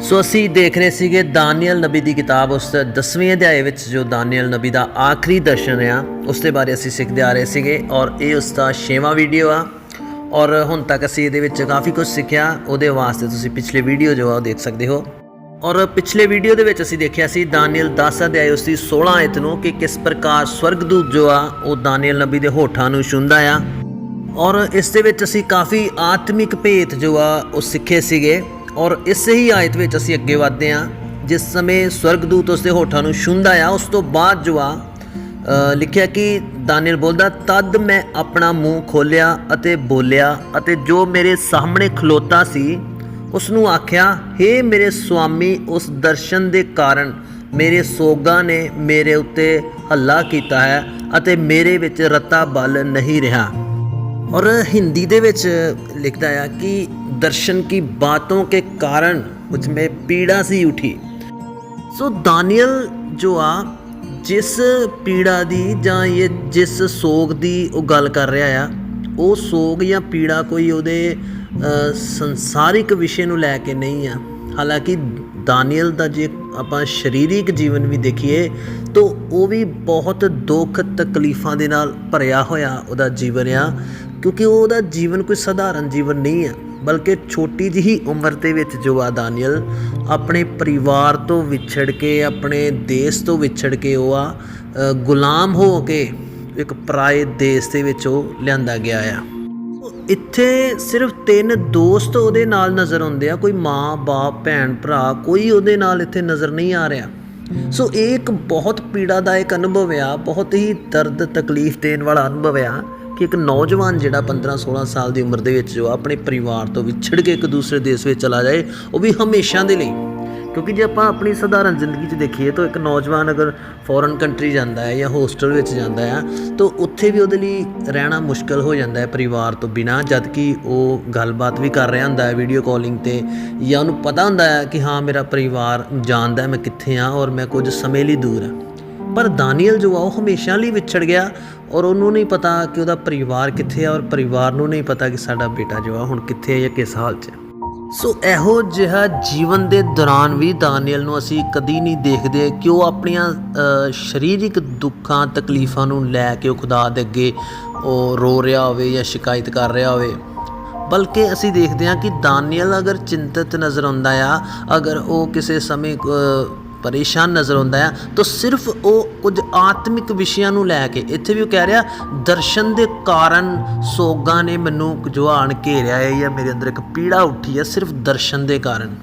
ਸੋ ਅਸੀਂ ਦੇਖ ਰਹੇ ਸੀਗੇ ਦਾਨੀਅਲ ਨਬੀ ਦੀ ਕਿਤਾਬ ਉਸ 10ਵੇਂ ਅਧਿਆਏ ਵਿੱਚ ਜੋ ਦਾਨੀਅਲ ਨਬੀ ਦਾ ਆਖਰੀ ਦਰਸ਼ਨ ਆ ਉਸ ਦੇ ਬਾਰੇ ਅਸੀਂ ਸਿੱਖਦੇ ਆ ਰਹੇ ਸੀਗੇ ਔਰ ਇਹ ਉਸ ਦਾ 6ਵਾਂ ਵੀਡੀਓ ਆ। ਔਰ ਹੁਣ ਤੱਕ ਅਸੀਂ ਇਹਦੇ ਵਿੱਚ ਕਾਫੀ ਕੁਝ ਸਿੱਖਿਆ, ਉਹਦੇ ਵਾਸਤੇ ਤੁਸੀਂ ਪਿਛਲੇ ਵੀਡੀਓ ਜੋ ਆ ਉਹ ਦੇਖ ਸਕਦੇ ਹੋ। ਔਰ ਪਿਛਲੇ ਵੀਡੀਓ ਦੇ ਵਿੱਚ ਅਸੀਂ ਦੇਖਿਆ ਸੀ ਦਾਨੀਅਲ 10 ਅਧਿਆਏ ਉਸ ਦੀ 16 ਆਇਤ ਨੂੰ ਕਿ ਕਿਸ ਪ੍ਰਕਾਰ ਸਵਰਗਦੂਤ ਜੋ ਆ, ਉਹ ਦਾਨੀਅਲ ਨਬੀ ਦੇ ਹੋਠਾਂ ਨੂੰ ਛੁੰਦਾ ਆ। ਔਰ ਇਸ ਦੇ ਵਿੱਚ ਅਸੀਂ ਕਾਫੀ ਆਤਮਿਕ ਭੇਤ ਜੋ ਆ, ਉਹ ਸਿੱਖੇ ਸੀਗੇ। ਔਰ ਇਸੇ ਹੀ ਆਇਤ ਵਿੱਚ ਅਸੀਂ ਅੱਗੇ ਵਧਦੇ ਹਾਂ। ਜਿਸ ਸਮੇਂ ਸਵਰਗਦੂਤ ਉਸਦੇ ਹੋਠਾਂ ਨੂੰ ਛੁੰਦਾ ਆ ਉਸ ਤੋਂ ਬਾਅਦ ਜੋ ਆ ਲਿਖਿਆ ਕਿ ਦਾਨੀਅਲ ਬੋਲਦਾ, ਤਦ ਮੈਂ ਆਪਣਾ ਮੂੰਹ ਖੋਲਿਆ ਅਤੇ ਬੋਲਿਆ ਅਤੇ ਜੋ ਮੇਰੇ ਸਾਹਮਣੇ ਖਲੋਤਾ ਸੀ, ਉਸ ਨੂੰ ਆਖਿਆ हे ਮੇਰੇ ਸੁਆਮੀ, ਉਸ ਦਰਸ਼ਨ ਦੇ ਕਾਰਨ ਮੇਰੇ ਸੋਗਾ ਨੇ ਮੇਰੇ ਉੱਤੇ ਹੱਲਾ ਕੀਤਾ ਹੈ ਅਤੇ ਮੇਰੇ ਵਿੱਚ ਰਤਾ ਬਲ ਨਹੀਂ ਰਿਹਾ। और हिंदी ਦੇ ਵਿੱਚ ਲਿਖਦਾ ਹੈ ਕਿ दर्शन की बातों के कारण मुझ में पीड़ा सी उठी ਸੋ ਦਾਨੀਅਲ ਜੋ ਆ ਜਿਸ ਪੀੜਾ ਦੀ ਜਾਂ ਇਹ ਜਿਸ ਸੋਗ ਦੀ ਉਹ ਗੱਲ ਕਰ ਰਿਹਾ ਆ ਉਹ ਸੋਗ ਜਾਂ ਪੀੜਾ ਕੋਈ ਉਹਦੇ ਅ, ਸੰਸਾਰਿਕ ਵਿਸ਼ੇ ਨੂੰ ਲੈ ਕੇ ਨਹੀਂ ਆ ਹਾਲਾਂਕਿ ਦਾਨੀਅਲ ਦਾ ਜੇ ਆਪਾਂ ਸਰੀਰਿਕ ਜੀਵਨ ਵੀ ਦੇਖੀਏ ਤਾਂ ਉਹ ਵੀ ਬਹੁਤ ਦੁੱਖ ਤਕਲੀਫਾਂ ਦੇ ਨਾਲ ਭਰਿਆ ਹੋਇਆ ਉਹਦਾ ਜੀਵਨ ਆ ਕਿਉਂਕਿ ਉਹਦਾ ਜੀਵਨ ਕੋਈ ਸਧਾਰਨ ਜੀਵਨ ਨਹੀਂ ਆ ਬਲਕਿ ਛੋਟੀ ਜਿਹੀ ਉਮਰ ਦੇ ਵਿੱਚ ਜੋ ਆ ਦਾਨੀਅਲ, ਆਪਣੇ ਪਰਿਵਾਰ ਤੋਂ ਵਿਛੜ ਕੇ, ਆਪਣੇ ਦੇਸ਼ ਤੋਂ ਵਿਛੜ ਕੇ ਉਹ ਆ ਗੁਲਾਮ ਹੋ ਕੇ ਇੱਕ ਪਰਾਏ ਦੇਸ਼ ਦੇ ਵਿੱਚ ਉਹ ਲਿਆਂਦਾ ਗਿਆ ਆ। ਇੱਥੇ ਸਿਰਫ ਤਿੰਨ ਦੋਸਤ ਉਹਦੇ ਨਾਲ ਨਜ਼ਰ ਆਉਂਦੇ ਆ, ਕੋਈ ਮਾਂ, ਬਾਪ, ਭੈਣ, ਭਰਾ, ਕੋਈ ਉਹਦੇ ਨਾਲ ਇੱਥੇ ਨਜ਼ਰ ਨਹੀਂ ਆ ਰਿਹਾ। ਸੋ ਇਹ ਇੱਕ ਬਹੁਤ ਪੀੜਾਦਾਇਕ ਅਨੁਭਵ ਆ, ਬਹੁਤ ਹੀ ਦਰਦ ਤਕਲੀਫ ਦੇਣ ਵਾਲਾ ਅਨੁਭਵ ਆ। ਕਿ ਇੱਕ ਨੌਜਵਾਨ ਜਿਹੜਾ 15 16 ਸਾਲ ਦੀ ਉਮਰ ਦੇ ਵਿੱਚ ਜੋ ਆਪਣੇ ਪਰਿਵਾਰ ਤੋਂ ਵਿਛੜ ਕੇ ਇੱਕ ਦੂਸਰੇ ਦੇਸ਼ ਵਿੱਚ ਚਲਾ ਜਾਏ, ਉਹ ਵੀ ਹਮੇਸ਼ਾ ਦੇ ਲਈ। ਕਿਉਂਕਿ ਜੇ ਆਪਾਂ ਆਪਣੀ ਸਧਾਰਨ ਜ਼ਿੰਦਗੀ 'ਚ ਦੇਖੀਏ ਤਾਂ ਇੱਕ ਨੌਜਵਾਨ ਅਗਰ ਫੋਰਨ ਕੰਟਰੀ ਜਾਂਦਾ ਹੈ ਜਾਂ ਹੋਸਟਲ ਵਿੱਚ ਜਾਂਦਾ ਹੈ, ਤਾਂ ਉੱਥੇ ਵੀ ਉਹਦੇ ਲਈ ਰਹਿਣਾ ਮੁਸ਼ਕਲ ਹੋ ਜਾਂਦਾ ਹੈ ਪਰਿਵਾਰ ਤੋਂ ਬਿਨਾ ਜਦ ਕਿ ਉਹ ਗੱਲਬਾਤ ਵੀ ਕਰ ਰਿਹਾ ਹੁੰਦਾ ਹੈ ਵੀਡੀਓ ਕਾਲਿੰਗ ਤੇ, ਜਾਂ ਉਹਨੂੰ ਪਤਾ ਹੁੰਦਾ ਹੈ ਕਿ ਹਾਂ ਮੇਰਾ ਪਰਿਵਾਰ ਜਾਣਦਾ ਮੈਂ ਕਿੱਥੇ ਆ ਔਰ ਮੈਂ ਕੁਝ ਸਮੇਂ ਲਈ ਦੂਰ ਹਾਂ। ਪਰ ਦਾਨੀਅਲ ਜੋ ਆ, ਉਹ ਹਮੇਸ਼ਾ ਲਈ ਵਿਛੜ ਗਿਆ ਔਰ ਉਹਨੂੰ ਨਹੀਂ ਪਤਾ ਕਿ ਉਹਦਾ ਪਰਿਵਾਰ ਕਿੱਥੇ ਆ ਔਰ ਪਰਿਵਾਰ ਨੂੰ ਨਹੀਂ ਪਤਾ ਕਿ ਸਾਡਾ ਬੇਟਾ ਜੋ ਆ ਹੁਣ ਕਿੱਥੇ ਹੈ ਜਾਂ ਕਿਸ ਹਾਲ 'ਚ ਹੈ ਸੋ ਇਹੋ ਜਿਹਾ ਜੀਵਨ ਦੇ ਦੌਰਾਨ ਵੀ ਦਾਨੀਅਲ ਨੂੰ ਅਸੀਂ ਕਦੀ ਨਹੀਂ ਦੇਖਦੇ ਕਿ ਉਹ ਆਪਣੀਆਂ ਸਰੀਰਿਕ ਦੁੱਖਾਂ, ਤਕਲੀਫਾਂ ਨੂੰ ਲੈ ਕੇ ਉਹ ਖੁਦਾ ਦੇ ਅੱਗੇ ਉਹ ਰੋ ਰਿਹਾ ਹੋਵੇ ਜਾਂ ਸ਼ਿਕਾਇਤ ਕਰ ਰਿਹਾ ਹੋਵੇ। ਬਲਕਿ ਅਸੀਂ ਦੇਖਦੇ ਹਾਂ ਕਿ ਦਾਨੀਅਲ ਅਗਰ ਚਿੰਤਤ ਨਜ਼ਰ ਆਉਂਦਾ ਆ, ਅਗਰ ਉਹ ਕਿਸੇ ਸਮੇਂ ਪਰੇਸ਼ਾਨ ਨਜ਼ਰ ਆਉਂਦਾ ਆ। ਤਾਂ ਸਿਰਫ ਉਹ ਕੁਝ ਆਤਮਿਕ ਵਿਸ਼ਿਆਂ ਨੂੰ ਲੈ ਕੇ ਇੱਥੇ ਵੀ ਉਹ ਕਹਿ ਰਿਹਾ, ਦਰਸ਼ਨ ਦੇ ਕਾਰਨ ਸੋਗਾਂ ਨੇ ਮੈਨੂੰ ਜਵਾਨ ਘੇਰਿਆ ਹੈ ਜਾਂ ਮੇਰੇ ਅੰਦਰ ਇੱਕ ਪੀੜਾ ਉੱਠੀ ਹੈ ਸਿਰਫ ਦਰਸ਼ਨ ਦੇ ਕਾਰਨ।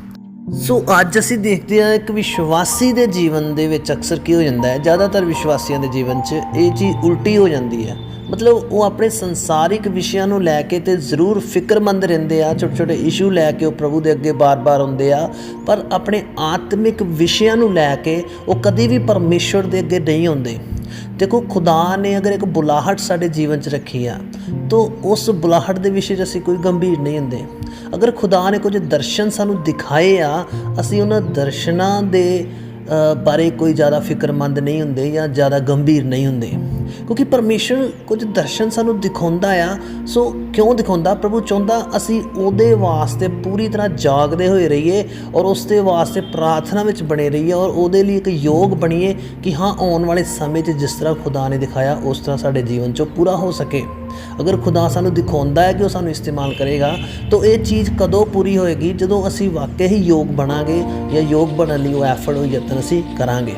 ਸੋ ਅੱਜ ਅਸੀਂ ਦੇਖਦੇ ਹਾਂ ਇੱਕ ਵਿਸ਼ਵਾਸੀ ਦੇ ਜੀਵਨ ਦੇ ਵਿੱਚ ਅਕਸਰ ਕੀ ਹੋ ਜਾਂਦਾ ਹੈ? ਜ਼ਿਆਦਾਤਰ ਵਿਸ਼ਵਾਸੀਆਂ ਦੇ ਜੀਵਨ 'ਚ ਇਹ ਚੀਜ਼ ਉਲਟੀ ਹੋ ਜਾਂਦੀ ਹੈ। ਮਤਲਬ ਉਹ ਆਪਣੇ ਸੰਸਾਰਿਕ ਵਿਸ਼ਿਆਂ ਨੂੰ ਲੈ ਕੇ ਤੇ ਜ਼ਰੂਰ ਫਿਕਰਮੰਦ ਰਹਿੰਦੇ ਆ ਛੋਟੇ ਛੋਟੇ ਇਸ਼ੂ ਲੈ ਕੇ ਉਹ ਪ੍ਰਭੂ ਦੇ ਅੱਗੇ ਬਾਰ-ਬਾਰ ਹੁੰਦੇ ਆ, ਪਰ ਆਪਣੇ ਆਤਮਿਕ ਵਿਸ਼ਿਆਂ ਨੂੰ ਲੈ ਕੇ ਉਹ ਕਦੀ ਵੀ ਪਰਮੇਸ਼ਵਰ ਦੇ ਅੱਗੇ ਨਹੀਂ ਹੁੰਦੇ ਦੇਖੋ, ਖੁਦਾ ਨੇ ਅਗਰ ਇੱਕ ਬੁਲਾਹਟ ਸਾਡੇ ਜੀਵਨ 'ਚ ਰੱਖੀ ਆ, ਤਾਂ ਉਸ ਬੁਲਾਹਟ ਦੇ ਵਿਸ਼ੇ 'ਚ ਅਸੀਂ ਕੋਈ ਗੰਭੀਰ ਨਹੀਂ ਹੁੰਦੇ। ਅਗਰ ਖੁਦਾ ਨੇ ਕੁਝ ਦਰਸ਼ਨ ਸਾਨੂੰ ਦਿਖਾਏ ਆ, ਅਸੀਂ ਉਹਨਾਂ ਦਰਸ਼ਨਾਂ ਦੇ ਬਾਰੇ ਕੋਈ ਜ਼ਿਆਦਾ ਫਿਕਰਮੰਦ ਨਹੀਂ ਹੁੰਦੇ ਜਾਂ ਜ਼ਿਆਦਾ ਗੰਭੀਰ ਨਹੀਂ ਹੁੰਦੇ। ਕਿਉਂਕਿ ਪਰਮੇਸ਼ਰ ਕੁਝ ਦਰਸ਼ਨ ਸਾਨੂੰ ਦਿਖਾਉਂਦਾ ਆ, ਸੋ ਕਿਉਂ ਦਿਖਾਉਂਦਾ? ਪ੍ਰਭੂ ਚਾਹੁੰਦਾ ਅਸੀਂ ਉਹਦੇ ਵਾਸਤੇ ਪੂਰੀ ਤਰ੍ਹਾਂ ਜਾਗਦੇ ਹੋਏ ਰਹੀਏ ਔਰ ਉਸ ਦੇ ਵਾਸਤੇ ਪ੍ਰਾਰਥਨਾ ਵਿੱਚ ਬਣੇ ਰਹੀਏ ਔਰ ਉਹਦੇ ਲਈ ਇੱਕ ਯੋਗ ਬਣੀਏ ਕਿ ਹਾਂ, ਆਉਣ ਵਾਲੇ ਸਮੇਂ 'ਚ ਜਿਸ ਤਰ੍ਹਾਂ ਖੁਦਾ ਨੇ ਦਿਖਾਇਆ, ਉਸ ਤਰ੍ਹਾਂ ਸਾਡੇ ਜੀਵਨ 'ਚੋਂ ਪੂਰਾ ਹੋ ਸਕੇ। ਅਗਰ ਖੁਦਾ ਸਾਨੂੰ ਦਿਖਾਉਂਦਾ ਹੈ ਕਿ ਉਹ ਸਾਨੂੰ ਇਸਤੇਮਾਲ ਕਰੇਗਾ, ਤਾਂ ਇਹ ਚੀਜ਼ ਕਦੋਂ ਪੂਰੀ ਹੋਏਗੀ? ਜਦੋਂ ਅਸੀਂ ਵਾਕਈ ਹੀ ਯੋਗ ਬਣਾਂਗੇ ਜਾਂ ਯੋਗ ਬਣਨ ਲਈ ਉਹ ਐਫਰਟ ਉਹ ਯਤਨ ਅਸੀਂ ਕਰਾਂਗੇ।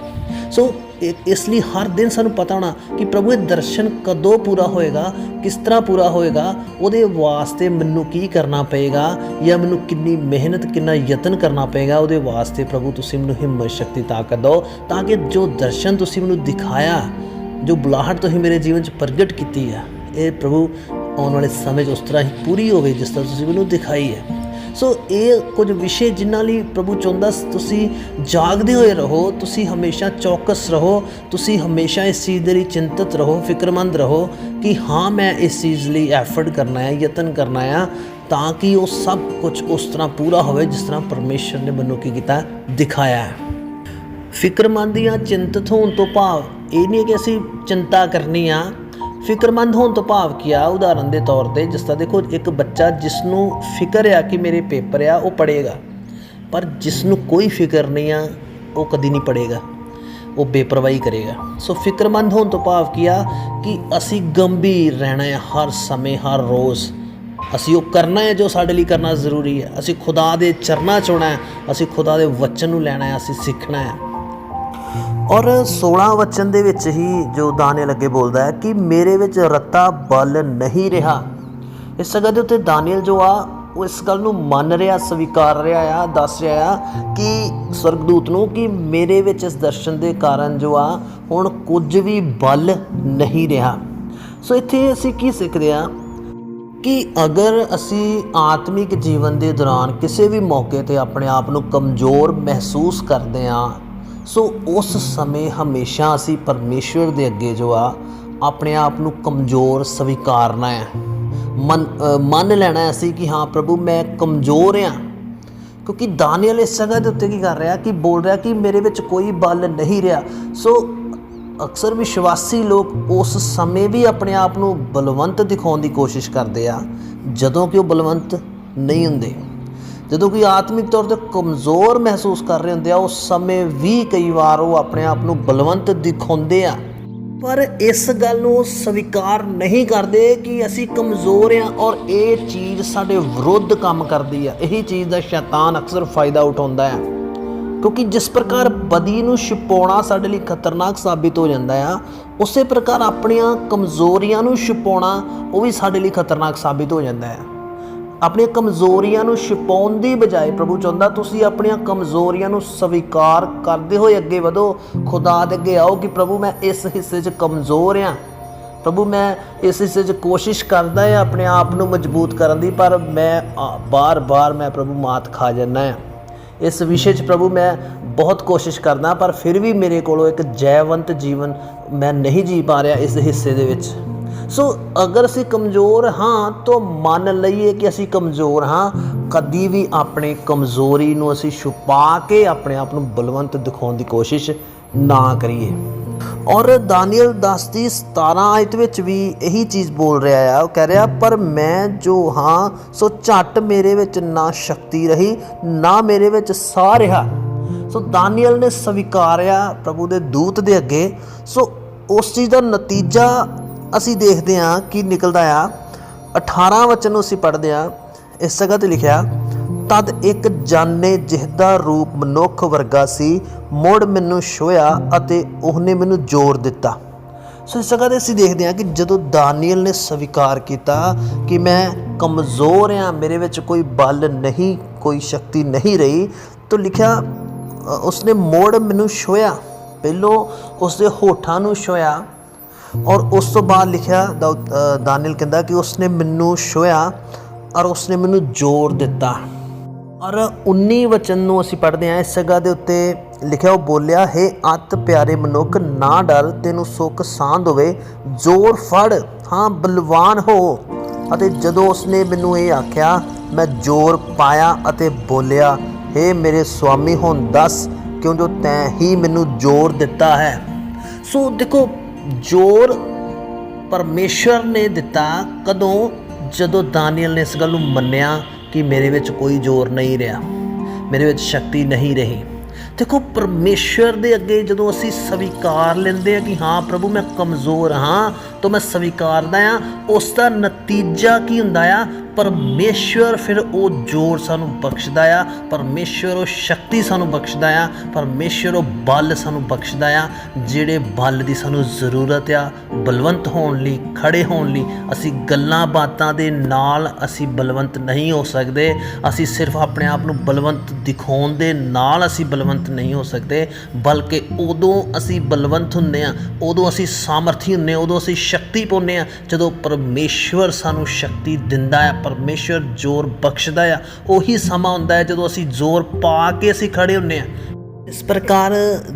ਸੋ ਇ- ਇਸ ਲਈ ਹਰ ਦਿਨ ਸਾਨੂੰ ਪਤਾ ਹੋਣਾ ਕਿ ਪ੍ਰਭੂ ਇਹ ਦਰਸ਼ਨ ਕਦੋਂ ਪੂਰਾ ਹੋਏਗਾ, ਕਿਸ ਤਰ੍ਹਾਂ ਪੂਰਾ ਹੋਏਗਾ, ਉਹਦੇ ਵਾਸਤੇ ਮੈਨੂੰ ਕੀ ਕਰਨਾ ਪਏਗਾ, ਜਾਂ ਮੈਨੂੰ ਕਿੰਨੀ ਮਿਹਨਤ, ਕਿੰਨਾ ਯਤਨ ਕਰਨਾ ਪਏਗਾ, ਉਹਦੇ ਵਾਸਤੇ ਪ੍ਰਭੂ ਤੁਸੀਂ ਮੈਨੂੰ ਹਿੰਮਤ, ਸ਼ਕਤੀ, ਤਾਕਤ ਦਿਓ, ਤਾਂ ਕਿ ਜੋ ਦਰਸ਼ਨ ਤੁਸੀਂ ਮੈਨੂੰ ਦਿਖਾਇਆ, ਜੋ ਬੁਲਾਹਟ ਤੁਸੀਂ ਮੇਰੇ ਜੀਵਨ 'ਚ ਪ੍ਰਗਟ ਕੀਤੀ ਹੈ ਇਹ ਪ੍ਰਭੂ ਆਉਣ ਵਾਲੇ ਸਮੇਂ 'ਚ ਉਸ ਤਰ੍ਹਾਂ ਹੀ ਪੂਰੀ ਹੋਵੇ ਜਿਸ ਤਰ੍ਹਾਂ ਤੁਸੀਂ ਮੈਨੂੰ ਦਿਖਾਈ ਹੈ। ਸੋ ਇਹ ਕੁਝ ਵਿਸ਼ੇ ਜਿਨ੍ਹਾਂ ਲਈ ਪ੍ਰਭੂ ਚਾਹੁੰਦਾ ਤੁਸੀਂ ਜਾਗਦੇ ਹੋਏ ਰਹੋ, ਤੁਸੀਂ ਹਮੇਸ਼ਾ ਚੌਕਸ ਰਹੋ, ਤੁਸੀਂ ਹਮੇਸ਼ਾ ਇਸ ਚੀਜ਼ ਦੇ ਲਈ ਚਿੰਤਤ ਰਹੋ, ਫਿਕਰਮੰਦ ਰਹੋ ਕਿ ਹਾਂ, ਮੈਂ ਇਸ ਚੀਜ਼ ਲਈ ਐਫਰਟ ਕਰਨਾ ਹੈ, ਯਤਨ ਕਰਨਾ ਹੈ ਤਾਂ ਕਿ ਉਹ ਸਭ ਕੁਝ ਉਸ ਤਰ੍ਹਾਂ ਪੂਰਾ ਹੋਵੇ ਜਿਸ ਤਰ੍ਹਾਂ ਪਰਮੇਸ਼ਰ ਨੇ ਮੈਨੂੰ ਕੀ ਕੀਤਾ, ਦਿਖਾਇਆ ਹੈ। ਫਿਕਰਮੰਦ ਜਾਂ ਚਿੰਤਤ ਹੋਣ ਤੋਂ ਭਾਵ ਇਹ ਨਹੀਂ ਕਿ ਅਸੀਂ ਚਿੰਤਾ ਕਰਨੀ ਆ ਫਿਕਰਮੰਦ ਹੋਣ ਤੋਂ ਭਾਵ ਕੀ ਆ? ਉਦਾਹਰਨ ਦੇ ਤੌਰ ਤੇ ਜਿਸ ਤਰ੍ਹਾਂ ਦੇਖੋ, ਇੱਕ ਬੱਚਾ ਜਿਸ ਨੂੰ ਫਿਕਰ ਆ ਕਿ ਮੇਰੇ ਪੇਪਰ ਆ, ਉਹ ਪੜ੍ਹੇਗਾ। ਪਰ ਜਿਸ ਨੂੰ ਕੋਈ ਫਿਕਰ ਨਹੀਂ ਆ, ਉਹ ਕਦੀ ਨਹੀਂ ਪੜੇਗਾ ਉਹ ਬੇਪਰਵਾਹੀ ਕਰੇਗਾ। ਸੋ ਫਿਕਰਮੰਦ ਹੋਣ ਤੋਂ ਭਾਵ ਕੀ ਆ ਕਿ ਅਸੀਂ ਗੰਭੀਰ ਰਹਿਣਾ ਹੈ ਹਰ ਸਮੇਂ, ਹਰ ਰੋਜ਼। ਅਸੀਂ ਉਹ ਕਰਨਾ ਹੈ ਜੋ ਸਾਡੇ ਲਈ ਕਰਨਾ ਜ਼ਰੂਰੀ ਹੈ। ਅਸੀਂ ਖੁਦਾ ਦੇ ਚਰਨਾਂ 'ਚ ਹੋਣਾ ਹੈ। ਅਸੀਂ ਖੁਦਾ ਦੇ ਵਚਨ ਨੂੰ ਲੈਣਾ ਹੈ। ਅਸੀਂ ਸਿੱਖਣਾ ਹੈ। ਔਰ 16 ਵਚਨ ਦੇ ਵਿੱਚ ਹੀ ਜੋ ਦਾਨੀਅਲ ਅੱਗੇ ਬੋਲਦਾ ਹੈ ਕਿ ਮੇਰੇ ਵਿੱਚ ਰੱਤਾ ਬਲ ਨਹੀਂ ਰਿਹਾ। ਇਸ ਜਗ੍ਹਾ ਦੇ ਉੱਤੇ ਦਾਨੀਅਲ ਜੋ ਆ, ਉਹ ਇਸ ਗੱਲ ਨੂੰ ਮੰਨ ਰਿਹਾ, ਸਵੀਕਾਰ ਰਿਹਾ ਆ, ਦੱਸ ਰਿਹਾ ਆ ਕਿ ਸਵਰਗਦੂਤ ਨੂੰ ਕਿ ਮੇਰੇ ਵਿੱਚ ਇਸ ਦਰਸ਼ਨ ਦੇ ਕਾਰਨ ਜੋ ਆ, ਹੁਣ ਕੁਝ ਵੀ ਬਲ ਨਹੀਂ ਰਿਹਾ। ਸੋ ਇੱਥੇ ਅਸੀਂ ਕੀ ਸਿੱਖਦੇ ਆ ਕਿ ਅਗਰ ਅਸੀਂ ਆਤਮਿਕ ਜੀਵਨ ਦੇ ਦੌਰਾਨ ਕਿਸੇ ਵੀ ਮੌਕੇ ਤੇ ਆਪਣੇ ਆਪ ਨੂੰ ਕਮਜ਼ੋਰ ਮਹਿਸੂਸ ਕਰਦੇ ਆ ਸੋ ਉਸ ਸਮੇਂ ਹਮੇਸ਼ਾ ਅਸੀਂ ਪਰਮੇਸ਼ਵਰ ਦੇ ਅੱਗੇ ਜੋ ਆ, ਆਪਣੇ ਆਪ ਨੂੰ ਕਮਜ਼ੋਰ ਸਵੀਕਾਰਨਾ ਹੈ। ਮਨ ਮੰਨ ਲੈਣਾ ਅਸੀਂ ਕਿ ਹਾਂ ਪ੍ਰਭੂ ਮੈਂ ਕਮਜ਼ੋਰ ਹਾਂ। ਕਿਉਂਕਿ ਦਾਨੀਅਲ ਇਸ ਜਗ੍ਹਾ ਦੇ ਉੱਤੇ ਕੀ ਕਰ ਰਿਹਾ ਕਿ ਬੋਲ ਰਿਹਾ ਕਿ ਮੇਰੇ ਵਿੱਚ ਕੋਈ ਬਲ ਨਹੀਂ ਰਿਹਾ। ਸੋ ਅਕਸਰ ਵਿਸ਼ਵਾਸੀ ਲੋਕ ਉਸ ਸਮੇਂ ਵੀ ਆਪਣੇ ਆਪ ਨੂੰ ਬਲਵੰਤ ਦਿਖਾਉਣ ਦੀ ਕੋਸ਼ਿਸ਼ ਕਰਦੇ ਆ, ਜਦੋਂ ਕਿ ਉਹ ਬਲਵੰਤ ਨਹੀਂ ਹੁੰਦੇ। ਜਦੋਂ ਕੋਈ ਆਤਮਿਕ ਤੌਰ ਤੇ ਕਮਜ਼ੋਰ ਮਹਿਸੂਸ ਕਰ ਰਹੇ ਹੁੰਦੇ ਆ ਉਸ ਸਮੇਂ ਵੀ ਕਈ ਵਾਰ ਉਹ ਆਪਣੇ ਆਪ ਨੂੰ ਬਲਵੰਤ ਦਿਖਾਉਂਦੇ ਆ। ਪਰ ਇਸ ਗੱਲ ਨੂੰ ਸਵੀਕਾਰ ਨਹੀਂ ਕਰਦੇ ਕਿ ਅਸੀਂ ਕਮਜ਼ੋਰ ਆ ਔਰ ਇਹ ਚੀਜ਼ ਸਾਡੇ ਵਿਰੁੱਧ ਕੰਮ ਕਰਦੀ ਆ। ਇਹੀ ਚੀਜ਼ ਦਾ ਸ਼ੈਤਾਨ ਅਕਸਰ ਫਾਇਦਾ ਉਠਾਉਂਦਾ ਆ। ਕਿਉਂਕਿ ਜਿਸ ਪ੍ਰਕਾਰ ਬਦੀ ਨੂੰ ਛੁਪਾਉਣਾ ਸਾਡੇ ਲਈ ਖਤਰਨਾਕ ਸਾਬਿਤ ਹੋ ਜਾਂਦਾ ਆ, ਉਸੇ ਪ੍ਰਕਾਰ ਆਪਣੀਆਂ ਕਮਜ਼ੋਰੀਆਂ ਨੂੰ ਛੁਪਾਉਣਾ ਉਹ ਵੀ ਸਾਡੇ ਲਈ ਖਤਰਨਾਕ ਸਾਬਿਤ ਹੋ ਜਾਂਦਾ ਆ। ਆਪਣੀਆਂ ਕਮਜ਼ੋਰੀਆਂ ਨੂੰ ਛੁਪਾਉਣ ਦੀ ਬਜਾਏ ਪ੍ਰਭੂ ਚਾਹੁੰਦਾ ਤੁਸੀਂ ਆਪਣੀਆਂ ਕਮਜ਼ੋਰੀਆਂ ਨੂੰ ਸਵੀਕਾਰ ਕਰਦੇ ਹੋਏ ਅੱਗੇ ਵਧੋ। ਖੁਦਾ ਦੇ ਅੱਗੇ ਆਓ ਕਿ ਪ੍ਰਭੂ ਮੈਂ ਇਸ ਹਿੱਸੇ 'ਚ ਕਮਜ਼ੋਰ ਆ ਪ੍ਰਭੂ ਮੈਂ ਇਸ ਹਿੱਸੇ 'ਚ ਕੋਸ਼ਿਸ਼ ਕਰਦਾ ਹਾਂ ਆਪਣੇ ਆਪ ਨੂੰ ਮਜ਼ਬੂਤ ਕਰਨ ਦੀ, ਪਰ ਮੈਂ ਬਾਰ-ਬਾਰ ਮੈਂ ਪ੍ਰਭੂ ਮਾਤ ਖਾ ਜਾਂਦਾ ਹਾਂ। ਇਸ ਵਿਸ਼ੇ 'ਚ ਪ੍ਰਭੂ ਮੈਂ ਬਹੁਤ ਕੋਸ਼ਿਸ਼ ਕਰਦਾ, ਪਰ ਫਿਰ ਵੀ ਮੇਰੇ ਕੋਲੋਂ ਇੱਕ ਜੈਵੰਤ ਜੀਵਨ ਮੈਂ ਨਹੀਂ ਜੀ ਪਾ ਰਿਹਾ ਇਸ ਹਿੱਸੇ ਦੇ ਵਿੱਚ। ਸੋ ਅਗਰ ਅਸੀਂ ਕਮਜ਼ੋਰ ਹਾਂ ਤਾਂ ਮੰਨ ਲਈਏ ਕਿ ਅਸੀਂ ਕਮਜ਼ੋਰ ਹਾਂ, ਕਦੀ ਵੀ ਆਪਣੀ ਕਮਜ਼ੋਰੀ ਨੂੰ ਅਸੀਂ ਛੁਪਾ ਕੇ ਆਪਣੇ ਆਪ ਨੂੰ ਬਲਵੰਤ ਦਿਖਾਉਣ ਦੀ ਕੋਸ਼ਿਸ਼ ਨਾ ਕਰੀਏ। ਔਰ ਦਾਨੀਅਲ 10 ਦੀ 17 ਆਇਤ ਵਿੱਚ ਵੀ ਇਹੀ ਚੀਜ਼ ਬੋਲ ਰਿਹਾ ਆ, ਉਹ ਕਹਿ ਰਿਹਾ, ਪਰ ਮੈਂ ਜੋ ਹਾਂ, ਸੋ ਝੱਟ ਮੇਰੇ ਵਿੱਚ ਨਾ ਸ਼ਕਤੀ ਰਹੀ, ਨਾ ਮੇਰੇ ਵਿੱਚ ਸਾਹ ਰਿਹਾ। ਸੋ ਦਾਨੀਅਲ ਨੇ ਸਵੀਕਾਰਿਆ ਪ੍ਰਭੂ ਦੇ ਦੂਤ ਦੇ ਅੱਗੇ। ਸੋ ਉਸ ਚੀਜ਼ ਦਾ ਨਤੀਜਾ ਅਸੀਂ ਦੇਖਦੇ ਹਾਂ ਕਿ ਨਿਕਲਦਾ ਆ। 18 ਵਚਨ ਨੂੰ ਅਸੀਂ ਪੜ੍ਹਦੇ ਹਾਂ। ਇਸ ਜਗ੍ਹਾ ਤੇ ਲਿਖਿਆ, ਤਦ ਇੱਕ ਜਾਨੇ ਜਿਹਦਾ ਰੂਪ ਮਨੁੱਖ ਵਰਗਾ ਸੀ, ਮੁੜ ਮੈਨੂੰ ਛੋਇਆ ਅਤੇ ਉਹਨੇ ਮੈਨੂੰ ਜ਼ੋਰ ਦਿੱਤਾ। ਸੋ ਇਸ ਜਗ੍ਹਾ ਤੇ ਅਸੀਂ ਦੇਖਦੇ ਹਾਂ ਕਿ ਜਦੋਂ ਦਾਨੀਅਲ ਨੇ ਸਵੀਕਾਰ ਕੀਤਾ ਕਿ ਮੈਂ ਕਮਜ਼ੋਰ ਹਾਂ, ਮੇਰੇ ਵਿੱਚ ਕੋਈ ਬਲ ਨਹੀਂ, ਕੋਈ ਸ਼ਕਤੀ ਨਹੀਂ ਰਹੀ, ਤਾਂ ਲਿਖਿਆ ਉਸਨੇ ਮੋੜ ਮੈਨੂੰ ਛੋਇਆ ਪਹਿਲੋਂ ਉਸਦੇ ਹੋਠਾਂ ਨੂੰ ਛੋਇਆ ਔਰ ਉਸ ਤੋਂ ਬਾਅਦ ਲਿਖਿਆ ਦਾਊਦ- ਅ, ਕਹਿੰਦਾ ਕਿ ਉਸਨੇ ਮੈਨੂੰ ਛੋਇਆ ਔਰ ਉਸਨੇ ਮੈਨੂੰ ਜ਼ੋਰ ਦਿੱਤਾ। ਔਰ 19 ਵਚਨ ਨੂੰ ਅਸੀਂ ਪੜ੍ਹਦੇ ਹਾਂ ਇਸ ਜਗ੍ਹਾ ਦੇ ਉੱਤੇ ਲਿਖਿਆ ਉਹ ਬੋਲਿਆ ਹੈ ਅਤ ਪਿਆਰੇ ਮਨੁੱਖ ਨਾ ਡਰ ਤੈਨੂੰ ਸੁੱਖ ਸਾਂਦ ਹੋਵੇ ਜ਼ੋਰ ਫੜ ਹਾਂ ਬਲਵਾਨ ਹੋ। ਅਤੇ ਜਦੋਂ ਉਸਨੇ ਮੈਨੂੰ ਇਹ ਆਖਿਆ ਮੈਂ ਜ਼ੋਰ ਪਾਇਆ ਅਤੇ ਬੋਲਿਆ ਹੇ ਮੇਰੇ ਸੁਆਮੀ ਹੁਣ ਦੱਸ ਕਿਉਂ ਜੋ ਤੈਂ ਹੀ ਮੈਨੂੰ ਜ਼ੋਰ ਦਿੱਤਾ ਹੈ? ਸੋ ਦੇਖੋ ਜ਼ੋਰ ਪਰਮੇਸ਼ਵਰ ਨੇ ਦਿੱਤਾ ਕਦੋਂ? ਜਦੋਂ ਦਾਨੀਅਲ ਨੇ ਇਸ ਗੱਲ ਨੂੰ ਮੰਨਿਆ ਕਿ ਮੇਰੇ ਵਿੱਚ ਕੋਈ ਜ਼ੋਰ ਨਹੀਂ ਰਿਹਾ, ਮੇਰੇ ਵਿੱਚ ਸ਼ਕਤੀ ਨਹੀਂ ਰਹੀ। ਦੇਖੋ ਪਰਮੇਸ਼ਵਰ ਦੇ ਅੱਗੇ ਜਦੋਂ ਅਸੀਂ ਸਵੀਕਾਰ ਲੈਂਦੇ ਆ ਕਿ ਹਾਂ, ਪ੍ਰਭੂ, ਮੈਂ ਕਮਜ਼ੋਰ ਹਾਂ, ਤਾਂ ਮੈਂ ਸਵੀਕਾਰਦਾ ਆ ਉਸ ਦਾ ਨਤੀਜਾ ਕੀ ਹੁੰਦਾ ਆ? ਪਰਮੇਸ਼ਵਰ ਫਿਰ ਉਹ ਜ਼ੋਰ ਸਾਨੂੰ ਬਖਸ਼ਦਾ ਆ, ਪਰਮੇਸ਼ਵਰ ਉਹ ਸ਼ਕਤੀ ਸਾਨੂੰ ਬਖਸ਼ਦਾ ਆ, ਪਰਮੇਸ਼ਵਰ ਉਹ ਬਲ ਸਾਨੂੰ ਬਖਸ਼ਦਾ ਆ, ਜਿਹੜੇ ਬਲ ਦੀ ਸਾਨੂੰ ਜ਼ਰੂਰਤ ਆ, ਬਲਵੰਤ ਹੋਣ ਲਈ ਖੜੇ ਹੋਣ ਲਈ, ਅਸੀਂ ਗੱਲਾਂ ਬਾਤਾਂ ਦੇ ਨਾਲ ਅਸੀਂ ਬਲਵੰਤ ਨਹੀਂ ਹੋ ਸਕਦੇ, ਅਸੀਂ ਸਿਰਫ ਆਪਣੇ ਆਪ ਨੂੰ ਬਲਵੰਤ ਦਿਖਾਉਣ ਦੇ ਨਾਲ ਅਸੀਂ ਬਲਵੰਤ ਨਹੀਂ ਹੋ ਸਕਦੇ, ਬਲਕਿ ਉਦੋਂ ਅਸੀਂ ਬਲਵੰਤ ਹੁੰਦੇ ਆ, ਉਦੋਂ ਅਸੀਂ ਸਾਮਰਥੀ ਹੁੰਦੇ ਆ, ਉਦੋਂ ਅਸੀਂ ਸ਼ਕਤੀ ਪਾਉਂਦੇ ਆ, ਜਦੋਂ ਪਰਮੇਸ਼ਵਰ ਸਾਨੂੰ ਸ਼ਕਤੀ ਦਿੰਦਾ ਹੈ ਪਰਮੇਸ਼ਵਰ ਜ਼ੋਰ ਬਖਸ਼ਦਾ ਆ। ਉਹੀ ਸਮਾਂ ਹੁੰਦਾ ਹੈ ਜਦੋਂ ਅਸੀਂ ਜ਼ੋਰ ਪਾ ਕੇ ਅਸੀਂ ਖੜੇ ਹੁੰਦੇ ਆ ਇਸ ਪ੍ਰਕਾਰ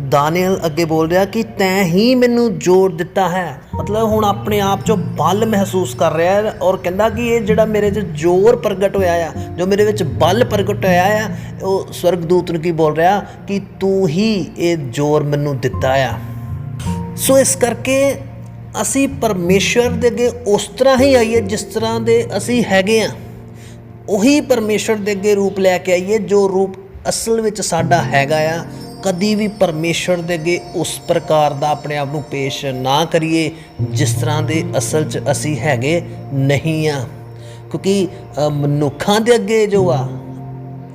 ਦਾਨੀਅਲ ਅੱਗੇ ਬੋਲ ਰਿਹਾ ਕਿ ਤੈਂ ਹੀ ਮੈਨੂੰ ਜ਼ੋਰ ਦਿੱਤਾ ਹੈ। ਮਤਲਬ ਹੁਣ ਆਪਣੇ ਆਪ 'ਚੋਂ ਬਲ ਮਹਿਸੂਸ ਕਰ ਰਿਹਾ ਹੈ ਔਰ ਕਹਿੰਦਾ ਕਿ ਇਹ ਜਿਹੜਾ ਮੇਰੇ 'ਚ ਜ਼ੋਰ ਪ੍ਰਗਟ ਹੋਇਆ ਆ, ਜੋ ਮੇਰੇ ਵਿੱਚ ਬਲ ਪ੍ਰਗਟ ਹੋਇਆ ਆ, ਉਹ ਸਵਰਗਦੂਤ ਨੂੰ ਕੀ ਬੋਲ ਰਿਹਾ? ਕਿ ਤੂੰ ਹੀ ਇਹ ਜ਼ੋਰ ਮੈਨੂੰ ਦਿੱਤਾ ਆ। ਸੋ ਇਸ ਕਰਕੇ ਅਸੀਂ ਪਰਮੇਸ਼ਵਰ ਦੇ ਅੱਗੇ ਉਸ ਤਰ੍ਹਾਂ ਹੀ ਆਈਏ ਜਿਸ ਤਰ੍ਹਾਂ ਦੇ ਅਸੀਂ ਹੈਗੇ ਆ ਉਹੀ ਪਰਮੇਸ਼ਵਰ ਦੇ ਅੱਗੇ ਰੂਪ ਲੈ ਕੇ ਆਈਏ ਜੋ ਰੂਪ ਅਸਲ ਵਿੱਚ ਸਾਡਾ ਹੈਗਾ ਆ। ਕਦੀ ਵੀ ਪਰਮੇਸ਼ਵਰ ਦੇ ਅੱਗੇ ਉਸ ਪ੍ਰਕਾਰ ਦਾ ਆਪਣੇ ਆਪ ਨੂੰ ਪੇਸ਼ ਨਾ ਕਰੀਏ ਜਿਸ ਤਰ੍ਹਾਂ ਦੇ ਅਸਲ 'ਚ ਅਸੀਂ ਹੈਗੇ ਨਹੀਂ ਆ। ਕਿਉਂਕਿ ਮਨੁੱਖਾਂ ਦੇ ਅੱਗੇ ਜੋ ਆ,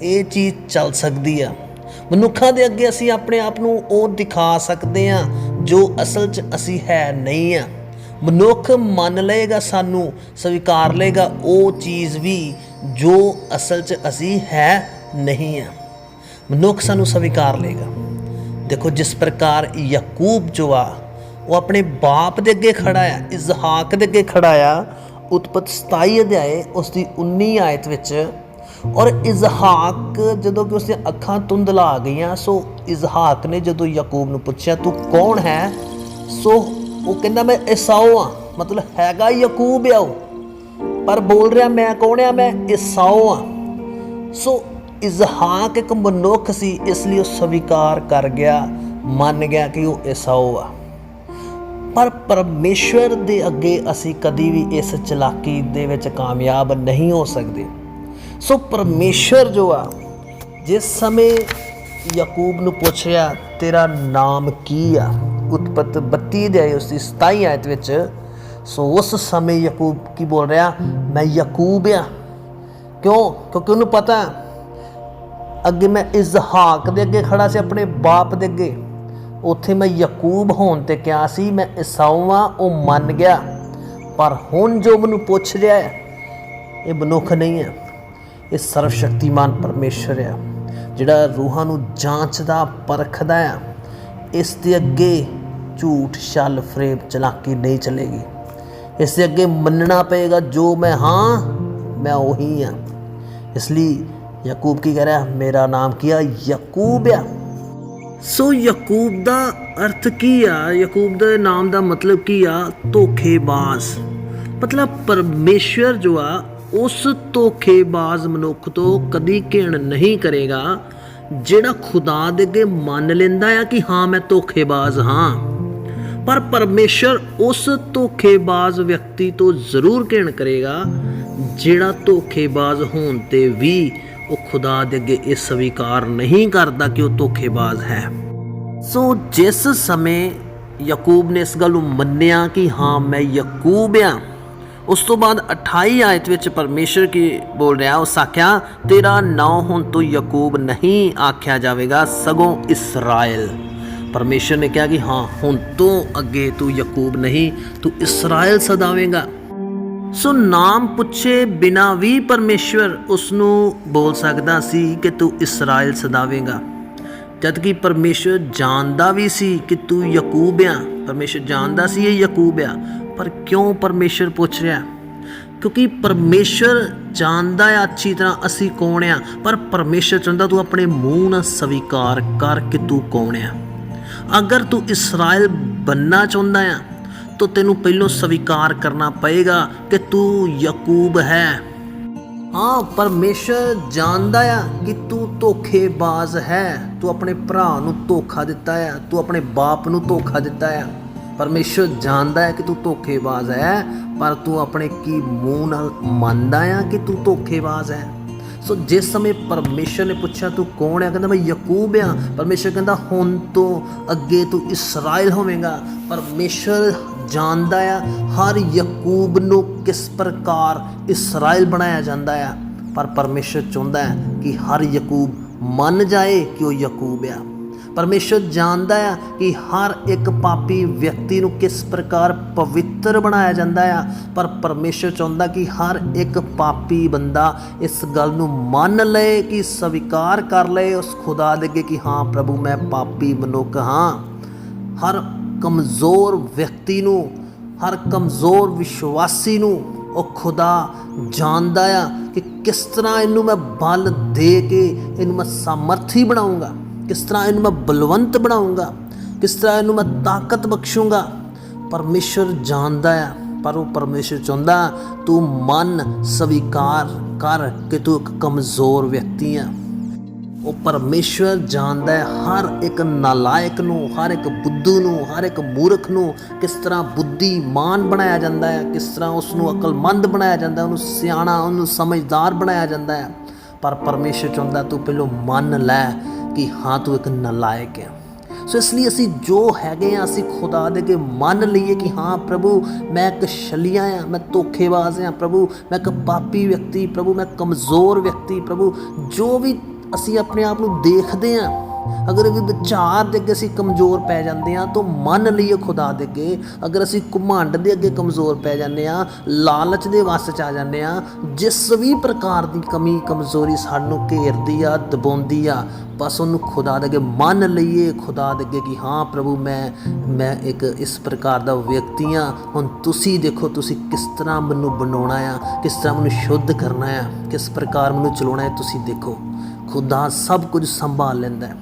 ਇਹ ਚੀਜ਼ ਚੱਲ ਸਕਦੀ ਆ। ਮਨੁੱਖਾਂ ਦੇ ਅੱਗੇ ਅਸੀਂ ਆਪਣੇ ਆਪ ਨੂੰ ਉਹ ਦਿਖਾ ਸਕਦੇ ਹਾਂ ਜੋ ਅਸਲ 'ਚ ਅਸੀਂ ਹੈ ਨਹੀਂ ਆ ਮਨੁੱਖ ਮੰਨ ਲਏਗਾ ਸਾਨੂੰ, ਸਵੀਕਾਰ ਲਏਗਾ ਉਹ ਚੀਜ਼ ਵੀ ਜੋ ਅਸਲ 'ਚ ਅਸੀਂ ਹੈ ਨਹੀਂ ਆ ਮਨੁੱਖ ਸਾਨੂੰ ਸਵੀਕਾਰ ਲਏਗਾ। ਦੇਖੋ, ਜਿਸ ਪ੍ਰਕਾਰ ਯਾਕੂਬ ਜੋ ਆ, ਉਹ ਆਪਣੇ ਬਾਪ ਦੇ ਅੱਗੇ ਖੜਾ ਆ ਇਜ਼ਹਾਕ ਦੇ ਅੱਗੇ ਖੜਾ ਆ, ਉਤਪਤ 27 ਅਧਿਆਏ ਉਸ ਦੀ 19 ਆਇਤ ਵਿੱਚ ਔਰ ਇਜ਼ਹਾਕ ਜਦੋਂ ਕਿ ਉਸਦੀਆਂ ਅੱਖਾਂ ਧੁੰਦਲਾ ਗਈਆਂ, ਸੋ ਇਜ਼ਹਾਕ ਨੇ ਜਦੋਂ ਯਾਕੂਬ ਨੂੰ ਪੁੱਛਿਆ, ਤੂੰ ਕੌਣ ਹੈ? ਸੋ ਉਹ ਕਹਿੰਦਾ, ਮੈਂ ਈਸਾਓ ਆ ਮਤਲਬ ਹੈਗਾ ਯਾਕੂਬ ਆ ਉਹ। ਪਰ ਬੋਲ ਰਿਹਾ, ਮੈਂ ਕੌਣ ਆ? ਮੈਂ ਈਸਾਓ ਆ ਸੋ ਇਜ਼ਹਾਕ ਇੱਕ ਮਨੁੱਖ ਸੀ, ਇਸ ਲਈ ਉਹ ਸਵੀਕਾਰ ਕਰ ਗਿਆ, ਮੰਨ ਗਿਆ ਕਿ ਉਹ ਈਸਾਓ ਆ। ਪਰ ਪਰਮੇਸ਼ਵਰ ਦੇ ਅੱਗੇ ਅਸੀਂ ਕਦੀ ਵੀ ਇਸ ਚਲਾਕੀ ਦੇ ਵਿੱਚ ਕਾਮਯਾਬ ਨਹੀਂ ਹੋ ਸਕਦੇ। ਸੋ ਪਰਮੇਸ਼ਵਰ ਜੋ ਆ, ਜਿਸ ਸਮੇਂ ਯਾਕੂਬ ਨੂੰ ਪੁੱਛ ਰਿਹਾ, ਤੇਰਾ ਨਾਮ ਕੀ ਆ? ਉਤਪਤ 32 ਦੇ ਉਸ ਦੀ 27 ਆਇਤ ਵਿੱਚ, ਸੋ ਉਸ ਸਮੇਂ ਯਾਕੂਬ ਕੀ ਬੋਲ ਰਿਹਾ, ਮੈਂ ਯਾਕੂਬ ਆ। ਕਿਉਂ? ਕਿਉਂਕਿ ਉਹਨੂੰ ਪਤਾ, ਅੱਗੇ ਮੈਂ ਇਜ਼ਹਾਕ ਦੇ ਅੱਗੇ ਖੜਾ ਸੀ, ਆਪਣੇ ਬਾਪ ਦੇ ਅੱਗੇ। ਉੱਥੇ ਮੈਂ ਯਾਕੂਬ ਹੋਣ ਤੇ ਕਿਹਾ ਸੀ, ਮੈਂ ਈਸਾਊ ਆ, ਉਹ ਮੰਨ ਗਿਆ। ਪਰ ਹੁਣ ਜੋ ਮੈਨੂੰ ਪੁੱਛ ਰਿਹਾ ਹੈ, ਇਹ ਮਨੁੱਖ ਨਹੀਂ ਹੈ। ਇਹ ਸਰਵ ਸ਼ਕਤੀਮਾਨ ਪਰਮੇਸ਼ਰ ਆ, ਜਿਹੜਾ ਰੂਹਾਂ ਨੂੰ ਜਾਂਚਦਾ, ਪਰਖਦਾ ਆ। ਇਸ ਦੇ ਅੱਗੇ ਝੂਠ ਛਲ ਫਰੇਬ ਚਲਾਕੀ ਨਹੀਂ ਚੱਲੇਗੀ। ਇਸ ਦੇ ਅੱਗੇ ਮੰਨਣਾ ਪਏਗਾ, ਜੋ ਮੈਂ ਹਾਂ, ਮੈਂ ਉਹੀ ਹਾਂ ਇਸ ਲਈ ਯਾਕੂਬ ਕੀ ਕਹਿ ਰਿਹਾ, ਮੇਰਾ ਨਾਮ ਕੀ ਆ? ਯਾਕੂਬ ਆ। ਸੋ ਯਾਕੂਬ ਦਾ ਅਰਥ ਕੀ ਆ? ਯਾਕੂਬ ਦੇ ਨਾਮ ਦਾ ਮਤਲਬ ਕੀ ਆ? ਧੋਖੇਬਾਜ਼। ਮਤਲਬ ਪਰਮੇਸ਼ਵਰ ਜੋ ਆ ਉਸ ਧੋਖੇਬਾਜ਼ ਮਨੁੱਖ ਤੋਂ ਕਦੀ ਘਿਣ ਨਹੀਂ ਕਰੇਗਾ, ਜਿਹੜਾ ਖੁਦਾ ਦੇ ਅੱਗੇ ਮੰਨ ਲੈਂਦਾ ਆ ਕਿ ਹਾਂ, ਮੈਂ ਧੋਖੇਬਾਜ਼ ਹਾਂ। ਪਰ ਪਰਮੇਸ਼ਰ ਉਸ ਧੋਖੇਬਾਜ਼ ਵਿਅਕਤੀ ਤੋਂ ਜ਼ਰੂਰ ਘਿਣ ਕਰੇਗਾ, ਜਿਹੜਾ ਧੋਖੇਬਾਜ਼ ਹੋਣ ਤੇ ਵੀ ਉਹ ਖੁਦਾ ਦੇ ਅੱਗੇ ਇਹ ਸਵੀਕਾਰ ਨਹੀਂ ਕਰਦਾ ਕਿ ਉਹ ਧੋਖੇਬਾਜ਼ ਹੈ। ਸੋ ਜਿਸ ਸਮੇਂ ਯਾਕੂਬ ਨੇ ਇਸ ਗੱਲ ਨੂੰ ਮੰਨਿਆ ਕਿ ਹਾਂ, ਮੈਂ ਯਾਕੂਬ ਆ ਉਸ ਤੋਂ ਬਾਅਦ 28 ਆਇਤ ਵਿੱਚ ਪਰਮੇਸ਼ਰ ਕੀ ਬੋਲ ਰਿਹਾ ਉਸ ਆਖਿਆ ਤੇਰਾ ਨਾਂ ਹੁਣ ਤੋਂ ਯਾਕੂਬ ਨਹੀਂ ਆਖਿਆ ਜਾਵੇਗਾ, ਸਗੋਂ ਇਸਰਾਇਲ। ਪਰਮੇਸ਼ਰ ਨੇ ਕਿਹਾ ਕਿ ਹਾਂ, ਹੁਣ ਤੋਂ ਅੱਗੇ ਤੂੰ ਯਾਕੂਬ ਨਹੀਂ, ਤੂੰ ਇਸਰਾਇਲ ਸਦਾਵੇਂਗਾ। ਸੋ ਨਾਮ ਪੁੱਛੇ ਬਿਨਾ ਵੀ ਪਰਮੇਸ਼ਵਰ ਉਸ ਨੂੰ ਬੋਲ ਸਕਦਾ ਸੀ ਕਿ ਤੂੰ ਇਸਰਾਇਲ ਸਦਾਵੇਂਗਾ। ਜਦ ਕਿ ਪਰਮੇਸ਼ਵਰ ਜਾਣਦਾ ਵੀ ਸੀ ਕਿ ਤੂੰ ਯਾਕੂਬ ਆ ਪਰਮੇਸ਼ਵਰ ਜਾਣਦਾ ਸੀ ਇਹ ਯਾਕੂਬ ਆ ਪਰ ਕਿਉਂ ਪਰਮੇਸ਼ਵਰ ਪੁੱਛ ਰਿਹਾ? ਕਿਉਂਕਿ ਪਰਮੇਸ਼ਵਰ ਜਾਣਦਾ ਆ ਅੱਛੀ ਤਰ੍ਹਾਂ ਅਸੀਂ ਕੌਣ ਆ, ਪਰ ਪਰਮੇਸ਼ਵਰ ਚਾਹੁੰਦਾ ਤੂੰ ਆਪਣੇ ਮੂੰਹ ਨਾਲ ਸਵੀਕਾਰ ਕਰ ਕਿ ਤੂੰ ਕੌਣ ਆ। ਅਗਰ ਤੂੰ ਇਸਰਾਇਲ ਬੰਨਾ ਚਾਹੁੰਦਾ ਆ, ਤਾਂ ਤੈਨੂੰ ਪਹਿਲਾਂ ਸਵੀਕਾਰ ਕਰਨਾ ਪਏਗਾ ਕਿ ਤੂੰ ਯਾਕੂਬ ਹੈ। ਹਾਂ, ਪਰਮੇਸ਼ਰ ਜਾਣਦਾ ਆ ਕਿ ਤੂੰ ਧੋਖੇਬਾਜ਼ ਹੈ। ਤੂੰ ਆਪਣੇ ਭਰਾ ਨੂੰ ਧੋਖਾ ਦਿੱਤਾ ਆ, ਤੂੰ ਆਪਣੇ ਬਾਪ ਨੂੰ ਧੋਖਾ ਦਿੱਤਾ ਆ। ਪਰਮੇਸ਼ਰ ਜਾਣਦਾ ਹੈ ਕਿ ਤੂੰ ਧੋਖੇਬਾਜ਼ ਹੈ, ਪਰ ਤੂੰ ਆਪਣੇ ਕੀ ਮੂੰਹ ਨਾਲ ਮੰਨਦਾ ਆ ਕਿ ਤੂੰ ਧੋਖੇਬਾਜ਼ ਹੈ? ਸੋ ਜਿਸ ਸਮੇਂ ਪਰਮੇਸ਼ਰ ਨੇ ਪੁੱਛਿਆ, ਤੂੰ ਕੌਣ ਹੈ? ਕਹਿੰਦਾ, ਮੈਂ ਯਾਕੂਬ ਆ। ਪਰਮੇਸ਼ਰ ਕਹਿੰਦਾ, ਹੁਣ ਤੋਂ ਅੱਗੇ ਤੂੰ ਇਸਰਾਇਲ ਹੋਵੇਂਗਾ। ਪਰਮੇਸ਼ਰ ਜਾਣਦਾ ਆ, ਹਰ ਯਾਕੂਬ ਨੂੰ ਕਿਸ ਪ੍ਰਕਾਰ ਇਸਰਾਇਲ ਬਣਾਇਆ ਜਾਂਦਾ ਆ। ਪਰ ਪਰਮੇਸ਼ਰ ਚਾਹੁੰਦਾ ਹੈ ਕਿ ਹਰ ਯਾਕੂਬ ਮੰਨ ਜਾਏ ਕਿ ਉਹ ਯਾਕੂਬ ਆ। ਪਰਮੇਸ਼ਰ ਜਾਣਦਾ ਆ ਕਿ ਹਰ ਇੱਕ ਪਾਪੀ ਵਿਅਕਤੀ ਨੂੰ ਕਿਸ ਪ੍ਰਕਾਰ ਪਵਿੱਤਰ ਬਣਾਇਆ ਜਾਂਦਾ ਆ। ਪਰ ਪਰਮੇਸ਼ਰ ਚਾਹੁੰਦਾ ਕਿ ਹਰ ਇੱਕ ਪਾਪੀ ਬੰਦਾ ਇਸ ਗੱਲ ਨੂੰ ਮੰਨ ਲਏ ਕਿ ਸਵੀਕਾਰ ਕਰ ਲਏ ਉਸ ਖੁਦਾ ਦੇ ਅੱਗੇ ਕਿ ਹਾਂ, ਪ੍ਰਭੂ, ਮੈਂ ਪਾਪੀ ਮਨੁੱਖ ਹਾਂ। ਹਰ ਕਮਜ਼ੋਰ ਵਿਅਕਤੀ ਨੂੰ, ਹਰ ਕਮਜ਼ੋਰ ਵਿਸ਼ਵਾਸੀ ਨੂੰ ਉਹ ਖੁਦਾ ਜਾਣਦਾ ਆ ਕਿ ਕਿਸ ਤਰ੍ਹਾਂ ਇਹਨੂੰ ਮੈਂ ਬਲ ਦੇ ਕੇ, ਇਹਨੂੰ ਮੈਂ ਸਮਰਥੀ ਬਣਾਉਂਗਾ। ਕਿਸ ਤਰ੍ਹਾਂ ਇਹਨੂੰ ਮੈਂ ਬਲਵੰਤ ਬਣਾਉਂਗਾ, ਕਿਸ ਤਰ੍ਹਾਂ ਇਹਨੂੰ ਮੈਂ ਤਾਕਤ ਬਖਸ਼ੂੰਗਾ। ਪਰਮੇਸ਼ਰ ਜਾਣਦਾ ਆ, ਪਰ ਉਹ ਪਰਮੇਸ਼ਰ ਚਾਹੁੰਦਾ, ਤੂੰ ਮਨ ਸਵੀਕਾਰ ਕਰ ਕਿ ਤੂੰ ਇੱਕ ਕਮਜ਼ੋਰ ਵਿਅਕਤੀ ਆ। ਉਹ ਪਰਮੇਸ਼ਵਰ ਜਾਣਦਾ ਹੈ, ਹਰ ਇੱਕ ਨਾਲਾਇਕ ਨੂੰ, ਹਰ ਇੱਕ ਬੁੱਧੂ ਨੂੰ, ਹਰ ਇੱਕ ਮੂਰਖ ਨੂੰ ਕਿਸ ਤਰ੍ਹਾਂ ਬੁੱਧੀਮਾਨ ਬਣਾਇਆ ਜਾਂਦਾ ਹੈ, ਕਿਸ ਤਰ੍ਹਾਂ ਉਸ ਨੂੰ ਅਕਲਮੰਦ ਬਣਾਇਆ ਜਾਂਦਾ ਉਹਨੂੰ ਸਿਆਣਾ, ਉਹਨੂੰ ਸਮਝਦਾਰ ਬਣਾਇਆ ਜਾਂਦਾ ਹੈ। ਪਰ ਪਰਮੇਸ਼ਰ ਚਾਹੁੰਦਾ, ਤੂੰ ਪਹਿਲੋਂ ਮੰਨ ਲੈ ਕਿ ਹਾਂ, ਤੂੰ ਇੱਕ ਨਲਾਇਕ ਹੈ। ਸੋ ਇਸ ਲਈ ਅਸੀਂ ਜੋ ਹੈਗੇ ਆ ਅਸੀਂ ਖੁਦਾ ਦੇ ਕੇ ਮੰਨ ਲਈਏ ਕਿ ਹਾਂ, ਪ੍ਰਭੂ, ਮੈਂ ਇੱਕ ਛਲੀਆ ਆ ਮੈਂ ਧੋਖੇਬਾਜ਼ ਆ ਪ੍ਰਭੂ, ਮੈਂ ਇੱਕ ਪਾਪੀ ਵਿਅਕਤੀ, ਪ੍ਰਭੂ, ਮੈਂ ਕਮਜ਼ੋਰ ਵਿਅਕਤੀ, ਪ੍ਰਭੂ, ਜੋ ਵੀ ਅਸੀਂ ਆਪਣੇ ਆਪ ਨੂੰ ਦੇਖਦੇ ਆ ਅਗਰ ਵੀ ਵਿਚਾਰ ਦੇ ਅੱਗੇ ਅਸੀਂ ਕਮਜ਼ੋਰ ਪੈ ਜਾਂਦੇ ਆ ਤਾਂ ਮਨ ਲਈਏ ਖੁਦਾ ਦੇ ਅੱਗੇ। ਅਗਰ ਅਸੀਂ ਘੁਮੰਡ ਦੇ ਅੱਗੇ ਕਮਜ਼ੋਰ ਪੈ ਜਾਂਦੇ ਆ ਲਾਲਚ ਦੇ ਵਸ ਚ ਆ ਜਾਂਦੇ ਆ ਜਿਸ ਵੀ ਪ੍ਰਕਾਰ ਦੀ ਕਮੀ, ਕਮਜ਼ੋਰੀ ਸਾਨੂੰ ਘੇਰਦੀ ਆ, ਦਬਾਉਂਦੀ ਆ, ਬਸ ਉਹਨੂੰ ਖੁਦਾ ਦੇ ਅੱਗੇ, ਮੰਨ ਲਈਏ ਖੁਦਾ ਦੇ ਅੱਗੇ ਕਿ ਹਾਂ ਪ੍ਰਭੂ, ਮੈਂ ਮੈਂ ਇੱਕ ਇਸ ਪ੍ਰਕਾਰ ਦਾ ਵਿਅਕਤੀ ਆ ਹੁਣ ਤੁਸੀਂ ਦੇਖੋ, ਤੁਸੀਂ ਕਿਸ ਤਰ੍ਹਾਂ ਮੈਨੂੰ ਬਣਾਉਣਾ ਆ, ਕਿਸ ਤਰ੍ਹਾਂ ਮੈਨੂੰ ਸ਼ੁੱਧ ਕਰਨਾ ਆ, ਕਿਸ ਪ੍ਰਕਾਰ ਮੈਨੂੰ ਚਲਾਉਣਾ ਹੈ, ਤੁਸੀਂ ਦੇਖੋ। ਖੁਦਾ ਸਭ ਕੁਝ ਸੰਭਾਲ ਲੈਂਦਾ ਹੈ।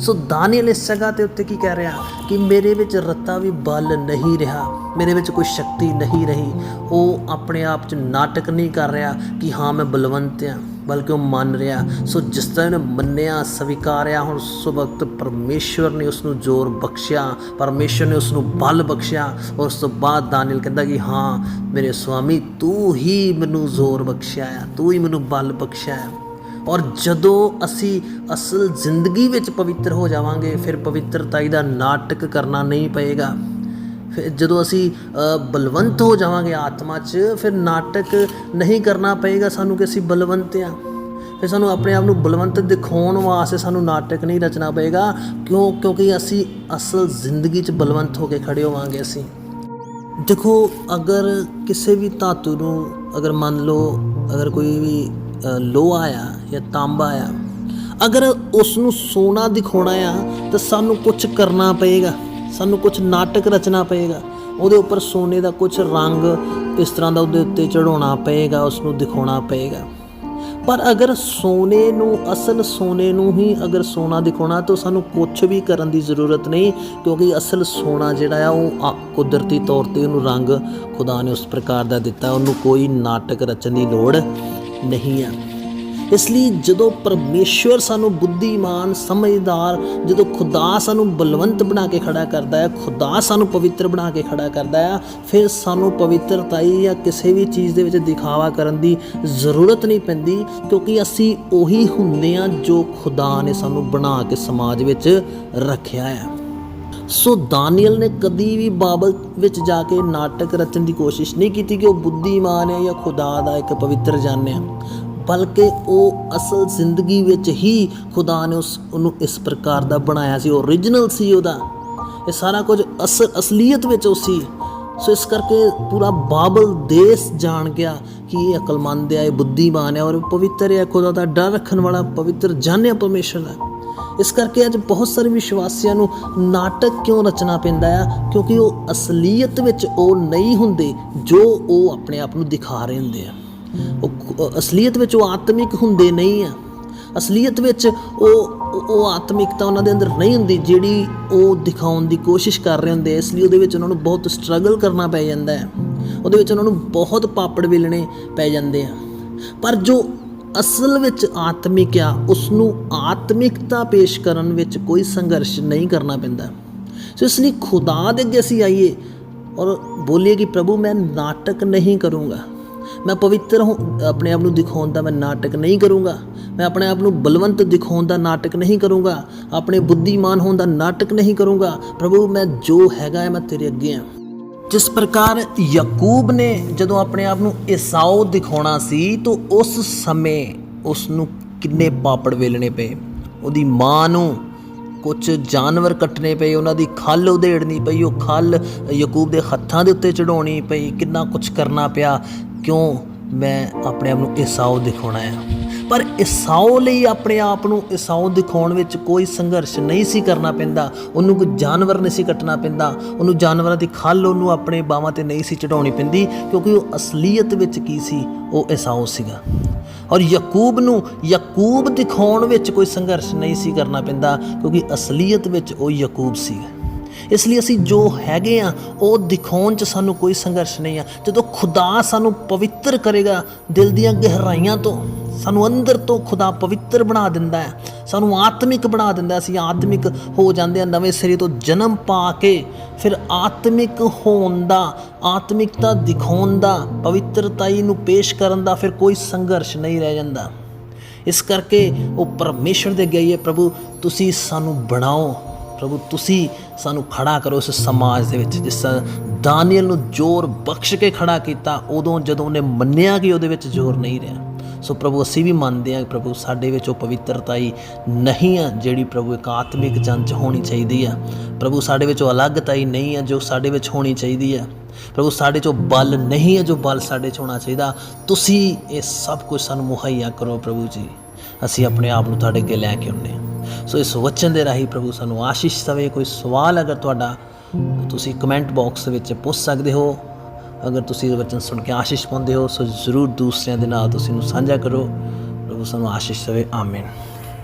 ਸੋ ਦਾਨੀਏਲ ਇਸ ਜਗ੍ਹਾ ਤੇ ਉੱਤੇ ਕੀ ਕਹਿ ਰਿਹਾ? ਕਿ ਮੇਰੇ ਵਿੱਚ ਰੱਤਾ ਵੀ ਬਲ ਨਹੀਂ ਰਿਹਾ, ਮੇਰੇ ਵਿੱਚ ਕੋਈ ਸ਼ਕਤੀ ਨਹੀਂ ਰਹੀ। ਉਹ ਆਪਣੇ ਆਪ 'ਚ ਨਾਟਕ ਨਹੀਂ ਕਰ ਰਿਹਾ ਕਿ ਹਾਂ, ਮੈਂ ਬਲਵੰਤ ਹਾਂ, ਬਲਕਿ ਉਹ ਮੰਨ ਰਿਹਾ। ਸੋ ਜਿਸ ਤਰ੍ਹਾਂ ਉਹਨੇ ਮੰਨਿਆ, ਸਵੀਕਾਰਿਆ, ਹੁਣ ਉਸ ਵਕਤ ਪਰਮੇਸ਼ਵਰ ਨੇ ਉਸ ਨੂੰ ਜ਼ੋਰ ਬਖਸ਼ਿਆ, ਪਰਮੇਸ਼ਵਰ ਨੇ ਉਸ ਨੂੰ ਬਲ ਬਖਸ਼ਿਆ ਔਰ ਉਸ ਤੋਂ ਬਾਅਦ ਦਾਨੀਏਲ ਕਹਿੰਦਾ ਕਿ ਹਾਂ, ਮੇਰੇ ਸੁਆਮੀ, ਤੂੰ ਹੀ ਮੈਨੂੰ ਜ਼ੋਰ ਬਖਸ਼ਿਆ ਆ ਤੂੰ ਹੀ ਮੈਨੂੰ ਬਲ ਬਖਸ਼ਿਆ ਆ ਔਰ ਜਦੋਂ ਅਸੀਂ ਅਸਲ ਜ਼ਿੰਦਗੀ ਵਿੱਚ ਪਵਿੱਤਰ ਹੋ ਜਾਵਾਂਗੇ, ਫਿਰ ਪਵਿੱਤਰਤਾਈ ਦਾ ਨਾਟਕ ਕਰਨਾ ਨਹੀਂ ਪਏਗਾ। ਫਿਰ ਜਦੋਂ ਅਸੀਂ ਬਲਵੰਤ ਹੋ ਜਾਵਾਂਗੇ ਆਤਮਾ 'ਚ, ਫਿਰ ਨਾਟਕ ਨਹੀਂ ਕਰਨਾ ਪਏਗਾ ਸਾਨੂੰ ਕਿ ਅਸੀਂ ਬਲਵੰਤ ਆ। ਫਿਰ ਸਾਨੂੰ ਆਪਣੇ ਆਪ ਨੂੰ ਬਲਵੰਤ ਦਿਖਾਉਣ ਵਾਸਤੇ ਸਾਨੂੰ ਨਾਟਕ ਨਹੀਂ ਰਚਣਾ ਪਏਗਾ, ਕਿਉਂ? ਕਿਉਂਕਿ ਅਸੀਂ ਅਸਲ ਜ਼ਿੰਦਗੀ 'ਚ ਬਲਵੰਤ ਹੋ ਕੇ ਖੜੇ ਹੋਵਾਂਗੇ ਅਸੀਂ। ਦੇਖੋ, ਅਗਰ ਕਿਸੇ ਵੀ ਧਾਤੂ ਨੂੰ ਅਗਰ ਮੰਨ ਲਓ, ਅਗਰ ਕੋਈ ਵੀ ਲੋਹਾ ਆ ਜਾਂ ਤਾਂਬਾ ਆ। ਅਗਰ ਉਸ ਨੂੰ ਸੋਨਾ ਦਿਖਾਉਣਾ ਆ, ਤਾਂ ਸਾਨੂੰ ਕੁਝ ਕਰਨਾ ਪਏਗਾ। ਸਾਨੂੰ ਕੁਝ ਨਾਟਕ ਰਚਣਾ ਪਏਗਾ। ਉਹਦੇ ਉੱਪਰ ਸੋਨੇ ਦਾ ਕੁਝ ਰੰਗ ਇਸ ਤਰ੍ਹਾਂ ਦਾ ਉਹਦੇ ਉੱਤੇ ਚੜਾਉਣਾ ਪਏਗਾ ਉਸ ਨੂੰ ਦਿਖਾਉਣਾ ਪਏਗਾ। ਪਰ ਅਗਰ ਸੋਨੇ ਨੂੰ, ਅਸਲ ਸੋਨੇ ਨੂੰ ਹੀ ਅਗਰ ਸੋਨਾ ਦਿਖਾਉਣਾ, ਤਾਂ ਸਾਨੂੰ ਕੁਝ ਵੀ ਕਰਨ ਦੀ ਜ਼ਰੂਰਤ ਨਹੀਂ, ਕਿਉਂਕਿ ਅਸਲ ਸੋਨਾ ਜਿਹੜਾ ਆ, ਉਹ ਕੁਦਰਤੀ ਤੌਰ ਤੇ ਉਹਨੂੰ ਰੰਗ ਖੁਦਾ ਨੇ ਉਸ ਪ੍ਰਕਾਰ ਦਾ ਦਿੱਤਾ। ਉਹਨੂੰ ਕੋਈ ਨਾਟਕ ਰਚਣ ਦੀ ਲੋੜ ਨਹੀਂ ਆ। ਇਸ ਲਈ ਜਦੋਂ ਪਰਮੇਸ਼ਵਰ ਸਾਨੂੰ ਬੁੱਧੀਮਾਨ, ਸਮਝਦਾਰ, ਜਦੋਂ ਖੁਦਾ ਸਾਨੂੰ ਬਲਵੰਤ ਬਣਾ ਕੇ ਖੜਾ ਕਰਦਾ ਹੈ, ਖੁਦਾ ਸਾਨੂੰ ਪਵਿੱਤਰ ਬਣਾ ਕੇ ਖੜਾ ਕਰਦਾ ਹੈ, ਫਿਰ ਸਾਨੂੰ ਪਵਿੱਤਰਤਾਈ ਜਾਂ ਕਿਸੇ ਵੀ ਚੀਜ਼ ਦੇ ਵਿੱਚ ਦਿਖਾਵਾ ਕਰਨ ਦੀ ਜ਼ਰੂਰਤ ਨਹੀਂ ਪੈਂਦੀ, ਕਿਉਂਕਿ ਅਸੀਂ ਉਹੀ ਹੁੰਦੇ ਹਾਂ ਜੋ ਖੁਦਾ ਨੇ ਸਾਨੂੰ ਬਣਾ ਕੇ ਸਮਾਜ ਵਿੱਚ ਰੱਖਿਆ ਹੈ। ਸੋ ਦਾਨੀਅਲ ਨੇ ਕਦੀ ਵੀ ਬਾਬਲ ਵਿੱਚ ਜਾ ਕੇ ਨਾਟਕ ਰਚਣ ਦੀ ਕੋਸ਼ਿਸ਼ ਨਹੀਂ ਕੀਤੀ ਕਿ ਉਹ ਬੁੱਧੀਮਾਨ ਹੈ ਜਾਂ ਖੁਦਾ ਦਾ ਇੱਕ ਪਵਿੱਤਰ ਜਾਨ ਹੈ। ਬਲਕਿ ਉਹ ਅਸਲ ਜ਼ਿੰਦਗੀ ਵਿੱਚ ਹੀ ਖੁਦਾ ਨੇ ਉਸ ਉਹਨੂੰ ਇਸ ਪ੍ਰਕਾਰ ਦਾ ਬਣਾਇਆ ਸੀ ਓਰੀਜਨਲ ਸੀ ਉਹਦਾ। ਇਹ ਸਾਰਾ ਕੁਝ ਅਸਲ ਅਸਲੀਅਤ ਵਿੱਚ ਉਹ ਸੀ। ਸੋ ਇਸ ਕਰਕੇ ਪੂਰਾ ਬਾਬਲ ਦੇਸ਼ ਜਾਣ ਗਿਆ ਕਿ ਇਹ ਅਕਲਮੰਦ ਹੈ, ਇਹ ਬੁੱਧੀਮਾਨ ਹੈ ਔਰ ਪਵਿੱਤਰ ਹੈ, ਖੁਦਾ ਦਾ ਡਰ ਰੱਖਣ ਵਾਲਾ, ਪਵਿੱਤਰ ਜਨ ਹੈ ਪਰਮੇਸ਼ਰ ਦਾ। ਇਸ ਕਰਕੇ ਅੱਜ ਬਹੁਤ ਸਾਰੇ ਵਿਸ਼ਵਾਸੀਆਂ ਨੂੰ ਨਾਟਕ ਕਿਉਂ ਰਚਣਾ ਪੈਂਦਾ ਆ? ਕਿਉਂਕਿ ਉਹ ਅਸਲੀਅਤ ਵਿੱਚ ਉਹ ਨਹੀਂ ਹੁੰਦੇ ਜੋ ਉਹ ਆਪਣੇ ਆਪ ਨੂੰ ਦਿਖਾ ਰਹੇ ਹੁੰਦੇ ਆ। ਉਹ ਅਸਲੀਅਤ ਵਿੱਚ ਉਹ ਆਤਮਿਕ ਹੁੰਦੇ ਨਹੀਂ ਆ। ਅਸਲੀਅਤ ਵਿੱਚ ਉਹ, ਉਹ- ਆਤਮਿਕਤਾ ਉਹਨਾਂ ਦੇ ਅੰਦਰ ਨਹੀਂ ਹੁੰਦੀ, ਜਿਹੜੀ ਉਹ ਦਿਖਾਉਣ ਦੀ ਕੋਸ਼ਿਸ਼ ਕਰ ਰਹੇ ਹੁੰਦੇ ਆ। ਇਸ ਲਈ ਉਹਦੇ ਵਿੱਚ ਉਹਨਾਂ ਨੂੰ ਬਹੁਤ ਸਟਰਗਲ ਕਰਨਾ ਪੈ ਜਾਂਦਾ ਹੈ। ਉਹਦੇ ਵਿੱਚ ਉਹਨਾਂ ਨੂੰ ਬਹੁਤ ਪਾਪੜ ਵੇਲਣੇ ਪੈ ਜਾਂਦੇ ਆ। ਪਰ ਜੋ ਅਸਲ ਵਿੱਚ ਆਤਮਿਕ ਆ ਉਸ ਨੂੰ ਆਤਮਿਕਤਾ ਪੇਸ਼ ਕਰਨ ਵਿੱਚ ਕੋਈ ਸੰਘਰਸ਼ ਨਹੀਂ ਕਰਨਾ ਪੈਂਦਾ। ਸੋ ਇਸ ਲਈ ਖੁਦਾ ਦੇ ਅੱਗੇ ਅਸੀਂ ਆਈਏ ਔਰ ਬੋਲੀਏ ਕਿ ਪ੍ਰਭੂ, ਮੈਂ ਨਾਟਕ ਨਹੀਂ ਕਰੂੰਗਾ। ਮੈਂ ਪਵਿੱਤਰ ਹੂੰ, ਆਪਣੇ ਆਪ ਨੂੰ ਦਿਖਾਉਣ ਦਾ ਮੈਂ ਨਾਟਕ ਨਹੀਂ ਕਰੂੰਗਾ। ਮੈਂ ਆਪਣੇ ਆਪ ਨੂੰ ਬਲਵੰਤ ਦਿਖਾਉਣ ਦਾ ਨਾਟਕ ਨਹੀਂ ਕਰੂੰਗਾ। ਆਪਣੇ ਬੁੱਧੀਮਾਨ ਹੋਣ ਦਾ ਨਾਟਕ ਨਹੀਂ ਕਰੂੰਗਾ। ਪ੍ਰਭੂ, ਮੈਂ ਜੋ ਹੈਗਾ ਹੈ, ਮੈਂ ਤੇਰੇ ਅੱਗੇ ਹਾਂ। ਜਿਸ ਪ੍ਰਕਾਰ ਯਾਕੂਬ ਨੇ ਜਦੋਂ ਆਪਣੇ ਆਪ ਨੂੰ ਈਸਾਓ ਦਿਖਾਉਣਾ ਸੀ, ਤਾਂ ਉਸ ਸਮੇਂ ਉਸ ਨੂੰ ਕਿੰਨੇ ਪਾਪੜ ਵੇਲਣੇ ਪਏ। ਉਹਦੀ ਮਾਂ ਨੂੰ ਕੁਝ ਜਾਨਵਰ ਕੱਟਣੇ ਪਏ, ਉਹਨਾਂ ਦੀ ਖੱਲ ਉਧੇੜਨੀ ਪਈ, ਉਹ ਖੱਲ ਯਾਕੂਬ ਦੇ ਹੱਥਾਂ ਦੇ ਉੱਤੇ ਚੜਾਉਣੀ ਪਈ। ਕਿੰਨਾ ਕੁਝ ਕਰਨਾ ਪਿਆ। ਕਿਉਂ ਮੈਂ ਆਪਣੇ ਆਪ ਨੂੰ ਇਸਾਓ ਦਿਖਾਉਣਾ ਹੈ ਪਰ ਇਸਾਓ ਲਈ ਆਪਣੇ ਆਪ ਨੂੰ ਇਸਾਓ ਦਿਖਾਉਣ ਵਿੱਚ ਕੋਈ ਸੰਘਰਸ਼ ਨਹੀਂ ਸੀ ਕਰਨਾ ਪੈਂਦਾ। ਉਹਨੂੰ ਕੋਈ ਜਾਨਵਰ ਨਹੀਂ ਸੀ ਕੱਟਣਾ ਪੈਂਦਾ। ਉਹਨੂੰ ਜਾਨਵਰਾਂ ਦੀ ਖੱਲ ਉਹਨੂੰ ਆਪਣੇ ਬਾਹਾਂ ਤੇ ਨਹੀਂ ਸੀ ਚੜਾਉਣੀ ਪੈਂਦੀ ਕਿਉਂਕਿ ਉਹ ਅਸਲੀਅਤ ਵਿੱਚ ਕੀ ਸੀ? ਉਹ ਈਸਾਓ ਸੀਗਾ। ਔਰ ਯਾਕੂਬ ਨੂੰ ਯਾਕੂਬ ਦਿਖਾਉਣ ਵਿੱਚ ਕੋਈ ਸੰਘਰਸ਼ ਨਹੀਂ ਸੀ ਕਰਨਾ ਪੈਂਦਾ ਕਿਉਂਕਿ ਅਸਲੀਅਤ ਵਿੱਚ ਉਹ ਯਾਕੂਬ ਸੀਗਾ। ਇਸ ਲਈ ਅਸੀਂ ਜੋ ਹੈਗੇ ਆ, ਉਹ ਦਿਖਾਉਣ 'ਚ ਸਾਨੂੰ ਕੋਈ ਸੰਘਰਸ਼ ਨਹੀਂ ਆ। ਜਦੋਂ ਖੁਦਾ ਸਾਨੂੰ ਪਵਿੱਤਰ ਕਰੇਗਾ, ਦਿਲ ਦੀਆਂ ਗਹਿਰਾਈਆਂ ਤੋਂ ਸਾਨੂੰ ਅੰਦਰ ਤੋਂ ਖੁਦਾ ਪਵਿੱਤਰ ਬਣਾ ਦਿੰਦਾ ਹੈ, ਸਾਨੂੰ ਆਤਮਿਕ ਬਣਾ ਦਿੰਦਾ ਅਸੀਂ ਆਤਮਿਕ ਹੋ ਜਾਂਦੇ ਆ, ਨਵੇਂ ਸਿਰੇ ਤੋਂ ਜਨਮ ਪਾ ਕੇ ਫਿਰ ਆਤਮਿਕ ਹੋਣ ਦਾ, ਆਤਮਿਕਤਾ ਦਿਖਾਉਣ ਦਾ, ਪਵਿੱਤਰਤਾਈ ਨੂੰ ਪੇਸ਼ ਕਰਨ ਦਾ ਫਿਰ ਕੋਈ ਸੰਘਰਸ਼ ਨਹੀਂ ਰਹਿ ਜਾਂਦਾ। ਇਸ ਕਰਕੇ ਉਹ ਪਰਮੇਸ਼ਰ ਦੇ ਗਈਏ ਪ੍ਰਭੂ, ਤੁਸੀਂ ਸਾਨੂੰ ਬਣਾਓ ਪ੍ਰਭੂ, ਤੁਸੀਂ ਸਾਨੂੰ ਖੜਾ ਕਰੋ ਇਸ ਸਮਾਜ ਦੇ ਵਿੱਚ। ਜਿਸ ਦਾਨੀਅਲ ਨੂੰ ਜ਼ੋਰ ਬਖਸ਼ ਕੇ ਖੜਾ ਕੀਤਾ, ਉਦੋਂ ਜਦੋਂ ਉਹਨੇ ਮੰਨਿਆ ਕਿ ਉਹਦੇ ਵਿੱਚ ਜ਼ੋਰ ਨਹੀਂ ਰਿਹਾ। ਸੋ ਪ੍ਰਭੂ, ਅਸੀਂ ਵੀ ਮੰਨਦੇ ਹਾਂ ਪ੍ਰਭੂ, ਸਾਡੇ ਵਿੱਚ ਉਹ ਪਵਿੱਤਰਤਾ ਹੀ ਨਹੀਂ ਆ, ਜਿਹੜੀ ਪ੍ਰਭੂ ਇੱਕ ਆਤਮਿਕ ਜਨ ਚ ਹੋਣੀ ਚਾਹੀਦੀ ਆ। ਪ੍ਰਭੂ, ਸਾਡੇ ਵਿੱਚ ਉਹ ਅਲੱਗਤਾ ਹੀ ਨਹੀਂ ਆ, ਜੋ ਸਾਡੇ ਵਿੱਚ ਹੋਣੀ ਚਾਹੀਦੀ ਆ। ਪ੍ਰਭੂ, ਸਾਡੇ 'ਚੋਂ ਬਲ ਨਹੀਂ ਹੈ ਜੋ ਬਲ ਸਾਡੇ 'ਚ ਹੋਣਾ ਚਾਹੀਦਾ। ਤੁਸੀਂ ਇਹ ਸਭ ਕੁਝ ਸਾਨੂੰ ਮੁਹੱਈਆ ਕਰੋ ਪ੍ਰਭੂ ਜੀ। ਅਸੀਂ ਆਪਣੇ ਆਪ ਨੂੰ ਤੁਹਾਡੇ ਅੱਗੇ ਲੈ ਕੇ ਆਉਂਦੇ ਹਾਂ। ਸੋ ਇਸ ਵਚਨ ਦੇ ਰਾਹੀਂ ਪ੍ਰਭੂ ਸਾਨੂੰ ਆਸ਼ੀਸ਼ ਦੇਵੇ। ਕੋਈ ਸਵਾਲ ਅਗਰ ਤੁਹਾਡਾ ਤੁਸੀਂ ਕਮੈਂਟ ਬਾਕਸ ਵਿੱਚ ਪੁੱਛ ਸਕਦੇ ਹੋ। ਅਗਰ ਤੁਸੀਂ ਇਹ ਵਚਨ ਸੁਣ ਕੇ ਆਸ਼ੀਸ਼ ਪਾਉਂਦੇ ਹੋ, ਸੋ ਜ਼ਰੂਰ ਦੂਸਰਿਆਂ ਦੇ ਨਾਲ ਤੁਸੀਂ ਨੂੰ ਸਾਂਝਾ ਕਰੋ। ਪ੍ਰਭੂ ਸਾਨੂੰ ਆਸ਼ੀਸ਼ ਦੇਵੇ। ਆਮੀਨ।